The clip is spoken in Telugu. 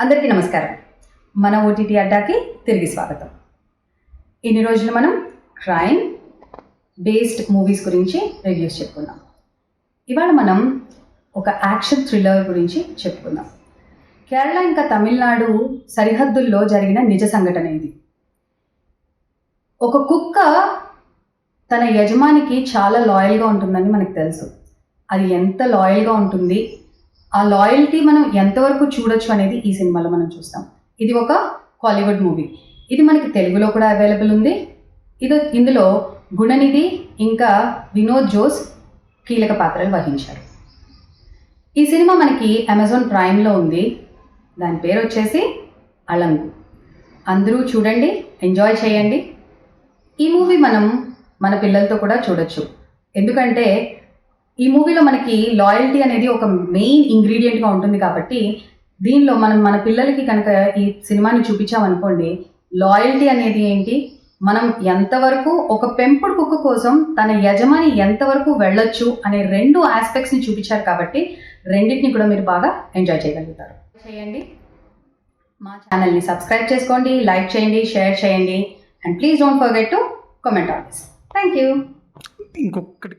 అందరికీ నమస్కారం. మన ఓటీటీ అడ్డాకి తిరిగి స్వాగతం. ఇన్ని రోజులు మనం క్రైమ్ బేస్డ్ మూవీస్ గురించి రివ్యూస్ చెప్పుకున్నాం ఇవాళ మనం ఒక యాక్షన్ థ్రిల్లర్ గురించి చెప్పుకుందాం. కేరళ ఇంకా తమిళనాడు సరిహద్దుల్లో జరిగిన నిజ సంఘటన ఇది. ఒక కుక్క తన యజమానికి చాలా లాయల్గా ఉంటుందని మనకు తెలుసు. అది ఎంత లాయల్గా ఉంటుంది? ఆ లాయల్టీ మనం ఎంతవరకు చూడొచ్చు అనేది ఈ సినిమాలో మనం చూస్తాం. ఇది ఒక కాలీవుడ్ మూవీ ఇది మనకి తెలుగులో కూడా అవైలబుల్ ఉంది. ఇది ఇందులో గుణనిధి ఇంకా వినోద్ జోస్ కీలక పాత్రలు వహించారు. ఈ సినిమా మనకి అమెజాన్ ప్రైమ్లో ఉంది. దాని పేరు వచ్చేసి అలంగు. అందరూ చూడండి ఎంజాయ్ చేయండి. ఈ మూవీ మనం మన పిల్లలతో కూడా చూడొచ్చు. ఎందుకంటే ఈ మూవీలో మనకి లాయల్టీ అనేది ఒక మెయిన్ ఇంగ్రీడియంట్గా ఉంటుంది కాబట్టి దీనిలో మనం మన పిల్లలకి కనుక ఈ సినిమాని చూపించామనుకోండి లాయల్టీ అనేది ఏంటి? మనం ఎంతవరకు ఒక పెంపుడు కుక్క కోసం తన యజమాని ఎంతవరకు వెళ్ళొచ్చు అనే రెండు ఆస్పెక్ట్స్ని చూపించారు కాబట్టి రెండింటిని కూడా మీరు బాగా ఎంజాయ్ చేయగలుగుతారు. చేయండి. మా ఛానల్ని సబ్స్క్రైబ్ చేసుకోండి లైక్ చేయండి షేర్ చేయండి and please don't forget to comment on this thank you ఇంకొకటి